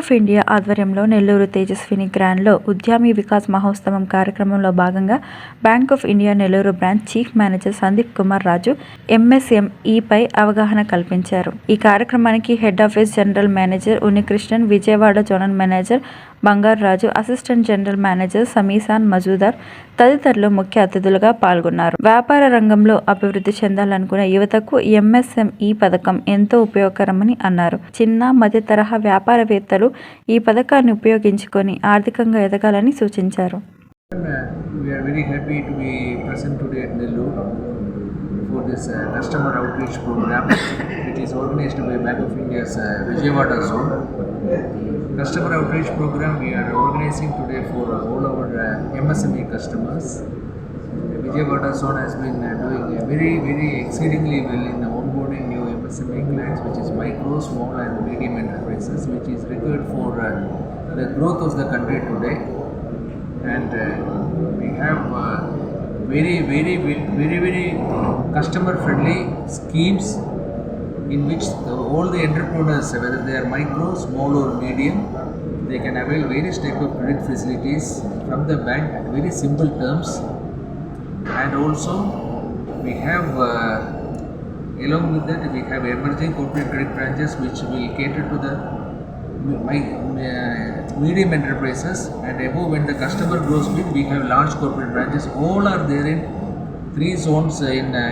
Of India ఆధ్వర్యంలో నెల్లూరు తేజస్విని గ్రాండ్లో ఉద్యమి వికాస్ మహోత్సవం కార్యక్రమంలో భాగంగా Bank of India Nellore branch chief manager Sandeep Kumar Raju ఎంఎస్ఎంఈపై అవగాహన కల్పించారు. ఈ కార్యక్రమానికి head office general manager Unnikrishnan Vijayawada zonal manager Bangaru Raju assistant general manager సమీసాన్ Majumdar తదితరులు ముఖ్య అతిథులుగా పాల్గొన్నారు. వ్యాపార రంగంలో అభివృద్ధి చెందాలనుకునే యువతకు ఎంఎస్ఎంఈ పథకం ఎంతో ఉపయోగకరమని అన్నారు. చిన్న మధ్య తరహా వ్యాపారవేత్తలు ఈ పథకాన్ని ఉపయోగించుకొని ఆర్థికంగా ఎదగాలని సూచించారు. We are very happy to be present today at Nellore. For this uh, customer outreach program which is organized by Bank of India's uh, Vijayawada zone. Customer outreach program we are organizing today for uh, all our MSME customers. Vijayawada zone has been doing very very exceedingly well in the onboarding new MSME clients which is micro, small and medium enterprises which is required for the growth of the country today and we have very very very very customer friendly schemes in which the, all the entrepreneurs whether they are micro small or medium they can avail various type of credit facilities from the bank at very simple terms. And also we have uh, along with that we have emerging corporate credit branches which will cater to the my, uh, medium enterprises and above when the customer grows big we have large corporate branches. All are there in three zones in uh,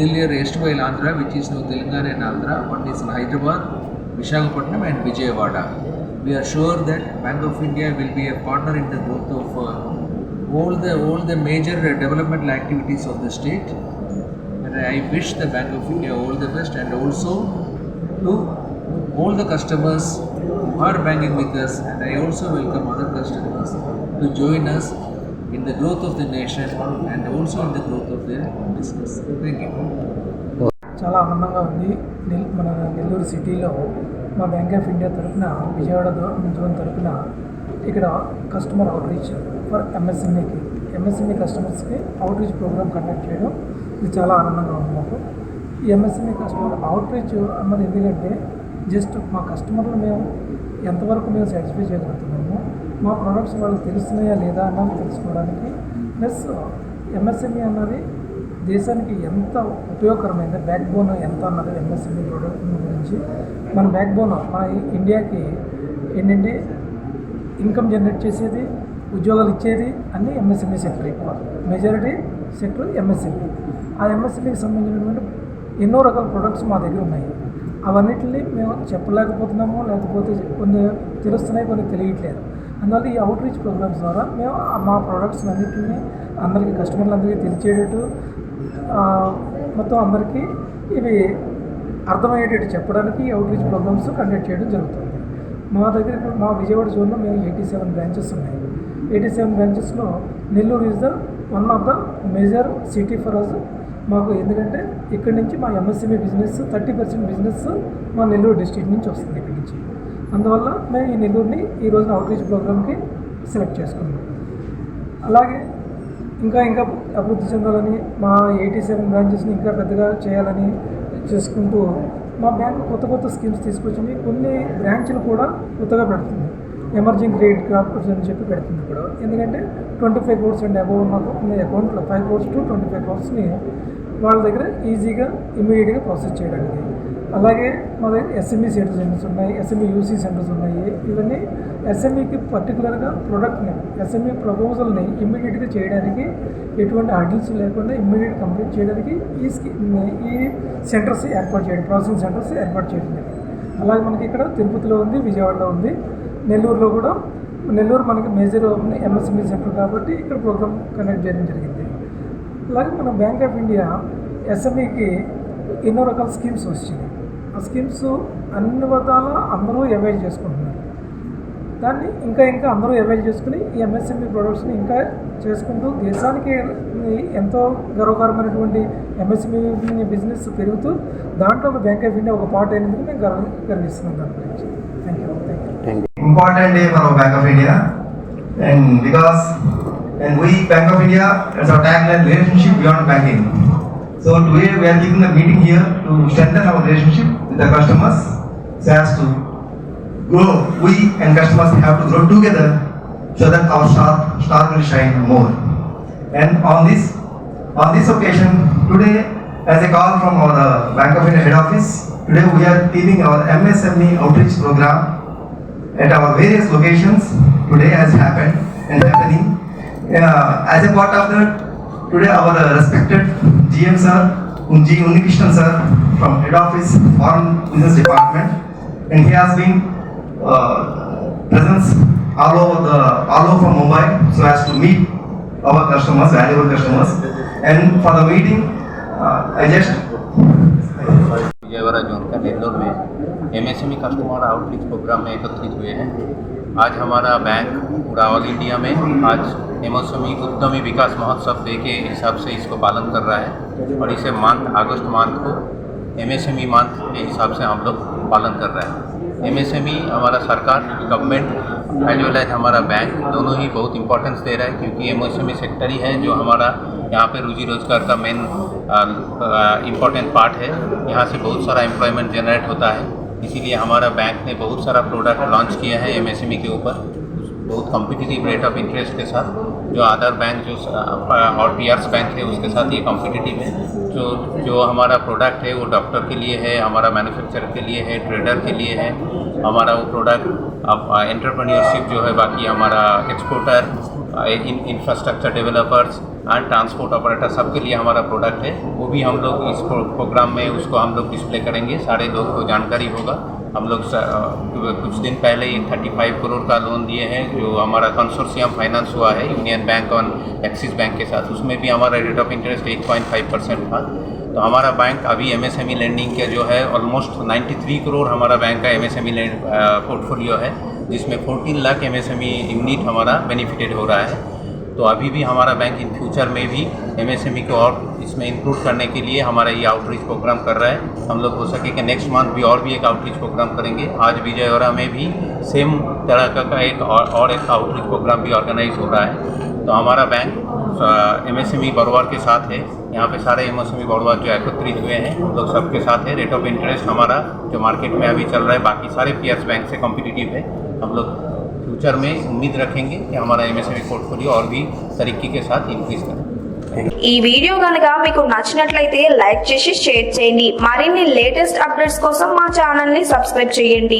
earlier erstwhile andhra which is now telangana and andhra. One is in hyderabad visakhapatnam and vijayawada. We are sure that bank of india will be a partner in the growth of uh, all the all the major uh, developmental activities of the state. And i wish the bank of india all the best and also to all the customers who are banking with us and I also welcome other customers to join us in the growth of the nation and also in the growth of their business. Thank you. చాలా ఆనందంగా ఉంది నెల్ మన నెల్లూరు సిటీలో మా bank of India తరఫున విజయవాడ దో- zone తరఫున ఇక్కడ customer outreach for ఎంఎస్ఎంఈకి ఎంఎస్ఎంఈ కస్టమర్స్కి అవుట్రీచ్ ప్రోగ్రామ్ కండక్ట్ చేయడం ఇది చాలా ఆనందంగా ఉంది మాకు ఈ ఎంఎస్ఎంఈ కస్టమర్ అవుట్రీచ్ అన్నది ఎందుకంటే జస్ట్ మా కస్టమర్లు మేము ఎంతవరకు మేము సాటిస్ఫై చేయగలుగుతున్నాము మా ప్రోడక్ట్స్ వాళ్ళకి తెలుస్తున్నాయా లేదా అన్నది తెలుసుకోవడానికి ప్లస్ ఎంఎస్ఎంఈ అన్నది దేశానికి ఎంత ఉపయోగకరమైంది బ్యాక్ బోన్ ఎంత అన్నది ఎంఎస్ఎంఈ ప్రోడక్ట్ గురించి మన బ్యాక్ బోన్ మన ఇండియాకి ఏంటంటే ఇన్కమ్ జనరేట్ చేసేది ఉద్యోగాలు ఇచ్చేది అన్ని ఎంఎస్ఎంఈ సెక్టర్ ఎక్కువ. Majority sector MSME. ఆ ఎంఎస్ఎంఈకి సంబంధించినటువంటి ఎన్నో రకాల ప్రొడక్ట్స్ మా దగ్గర ఉన్నాయి. అవన్నిటిని మేము చెప్పలేకపోతున్నాము లేకపోతే కొన్ని తెలుస్తున్నాయి కొన్ని తెలియట్లేదు. అందువల్ల ఈ అవుట్ రీచ్ ప్రోగ్రామ్స్ ద్వారా మేము ఆ మా ప్రోడక్ట్స్ అన్నింటినీ అందరికీ కస్టమర్లందరికీ తెలిసేటట్టు మొత్తం అందరికీ ఇవి అర్థమయ్యేటట్టు చెప్పడానికి అవుట్ రీచ్ ప్రోగ్రామ్స్ కండక్ట్ చేయడం జరుగుతుంది. మా దగ్గర ఇప్పుడు మా విజయవాడ జోన్లో మేము ఎయిటీ సెవెన్ బ్రాంచెస్ ఉన్నాయి. Eighty seven బ్రాంచెస్లో Nellore is the one of the major city for us మాకు ఎందుకంటే ఇక్కడి నుంచి మా MSME business thirty percent business మా నెల్లూరు డిస్ట్రిక్ట్ నుంచి వస్తుంది ఇక్కడి నుంచి. అందువల్ల మేము ఈ నెల్లూరుని ఈ రోజున అవుట్రీచ్ ప్రోగ్రామ్కి సెలెక్ట్ చేసుకున్నాం. అలాగే ఇంకా ఇంకా అభివృద్ధి చెందాలని మా ఎయిటీ సెవెన్ బ్రాంచెస్ని ఇంకా పెద్దగా చేయాలని చేసుకుంటూ మా బ్యాంక్ కొత్త కొత్త స్కీమ్స్ తీసుకొచ్చింది. కొన్ని బ్రాంచ్లు కూడా కొత్తగా పెడుతుంది. ఎమర్జింగ్ క్రెడిట్ కార్డ్స్ అని చెప్పి పెడుతుంది ఇప్పుడు. ఎందుకంటే twenty five crores and above ఉన్న మీ అకౌంట్లో five crores to twenty five క్రోర్స్ని వాళ్ళ దగ్గర ఈజీగా ఇమీడియట్గా ప్రాసెస్ చేయడానికి. అలాగే మా దగ్గర ఎస్ఎంఈ సెంటర్ సెంటర్స్ ఉన్నాయి ఎస్ఎంఈ యూసీ సెంటర్స్ ఉన్నాయి. ఇవన్నీ ఎస్ఎంఈకి పర్టికులర్గా ప్రొడక్ట్ని ఎస్ఎంఈ ప్రపోజల్ని ఇమ్మీడియట్గా చేయడానికి ఎటువంటి అడ్డల్స్ లేకుండా ఇమ్మీడియట్ కంప్లీట్ చేయడానికి ఈ స్కీమ్ ఈ సెంటర్స్ ఏర్పాటు చేయడం ప్రాసెసింగ్ సెంటర్స్ ఏర్పాటు చేయడం అలాగే మనకి ఇక్కడ తిరుపతిలో ఉంది విజయవాడలో ఉంది. నెల్లూరులో కూడా నెల్లూరు మనకి మేజర్ ఎంఎస్ఎంఈ సెంటర్ కాబట్టి ఇక్కడ ప్రోగ్రామ్ కండక్ట్ చేయడం జరిగింది. అలాగే మన బ్యాంక్ ఆఫ్ ఇండియా ఎస్ఎంఈకి ఎన్నో రకాల స్కీమ్స్ వచ్చినాయి. ఆ స్కీమ్స్ అన్ని విధాల అందరూ అవైల్ చేసుకుంటున్నారు. దాన్ని ఇంకా ఇంకా అందరూ అవైల్ చేసుకుని ఈ ఎంఎస్ఎంఈ ప్రొడక్ట్స్ని ఇంకా చేసుకుంటూ దేశానికి ఎంతో గర్వకారమైనటువంటి ఎంఎస్ఎంఈ బిజినెస్ పెరుగుతూ దాంట్లో బ్యాంక్ ఆఫ్ ఇండియా ఒక పార్ట్ అయినందుకు మేము గర్వ గర్విస్తున్నాం దాని గురించి. Thank you important day for our Bank of India. And because and we Bank of India as our tagline relationship beyond banking. So today we are keeping a meeting here to strengthen our relationship with the customers so as to grow, we and customers have to grow together so that our star, star will shine more. And on this, on this occasion, today, as a call from our Bank of India head office, today we are keeping our MSME outreach program at our various locations. Today has happened and happening. Uh, as a part of that, today our respected GM sir, G. Unikrishnan sir from head office, foreign business department, and he has been uh, presence all over the all over Mumbai so as to meet our customers, valuable customers. And for the meeting, uh, I just Vijayawada zone का नेल्लोर में MSME customer outreach programme में एकत्रित हुए हैं। आज हमारा bank पूरा all India में आज एमएसएमई उद्यमी विकास महोत्सव डे के हिसाब से इसको पालन कर रहा है और इसे मंथ अगस्त मंथ को एमएसएमई मंथ के हिसाब से हम लोग पालन कर रहे हैं। एमएसएमई हमारा सरकार गवर्नमेंट एज वेल एज हमारा बैंक दोनों ही बहुत इंपॉर्टेंस दे रहा है क्योंकि एमएसएमई सेक्टर ही है जो हमारा यहाँ पे रोजी रोज़गार का मेन इम्पोर्टेंट पार्ट है। यहाँ से बहुत सारा एम्प्लॉयमेंट जनरेट होता है। इसीलिए हमारा बैंक ने बहुत सारा प्रोडक्ट लॉन्च किया है एमएसएमई के ऊपर। बहुत कॉम्पिटिटिव रेट ऑफ़ इंटरेस्ट के साथ, जो अदर बैंक जो और पी बैंक है, उसके साथ ये कॉम्पिटिटिव है। जो जो हमारा प्रोडक्ट है, वो डॉक्टर के लिए है, हमारा मैन्युफैक्चरर के लिए है ट्रेडर के लिए है। हमारा वो प्रोडक्ट अब एंटरप्रेन्योरशिप जो है, बाकी हमारा exporter infrastructure developers and transport operator सबके लिए हमारा प्रोडक्ट है। वो भी हम लोग इस प्रोग्राम में उसको हम लोग डिस्प्ले करेंगे। सारे लोग को जानकारी होगा। हम लोग कुछ दिन पहले ही थर्टी फाइव करोड़ का लोन दिए हैं, जो हमारा कंसोर्शियम फाइनेंस हुआ है, यूनियन बैंक और एक्सिस बैंक के साथ। उसमें भी हमारा rate of interest eight point five percent था तो हमारा बैंक अभी एमएसएमई लेंडिंग का जो है ऑलमोस्ट 93 करोड़ हमारा बैंक का एम एस एमएसएमई पोर्टफोलियो है, जिसमें 14 लाख एम एमएसएमई यूनिट हमारा बेनिफिटेड हो रहा है। तो अभी भी हमारा बैंक इन फ्यूचर में भी एमएसएमई को और इसमें इंक्लूड करने के लिए हमारा ये आउटरीच प्रोग्राम कर रहा है। हम लोग हो सके कि नेक्स्ट मंथ भी और भी एक आउटरीच प्रोग्राम करेंगे। आज विजयवाड़ा में भी सेम तरह का, का एक और, और एक आउटरीच प्रोग्राम भी ऑर्गेनाइज हो रहा है। तो हमारा बैंक एम एस के साथ है। यहाँ पे सारे एम एस बरवार जो एकत्रित हुए हैं हम लोग सबके साथ है। रेट ऑफ़ इंटरेस्ट हमारा जो मार्केट में अभी चल रहा है बाकी सारे पीएस बैंक से कॉम्पिटिटिव है। हम लोग फ्यूचर में उम्मीद रखेंगे कि हमारा M S M E portfolio और भी तरीके के साथ इंक्रीज करें ఈ వీడియో కనుక మీకు నచ్చినట్లయితే లైక్ చేసి షేర్ చేయండి మరిన్ని లేటెస్ట్ అప్డేట్స్ కోసం మా ఛానల్ ని సబ్స్క్రైబ్ చేయండి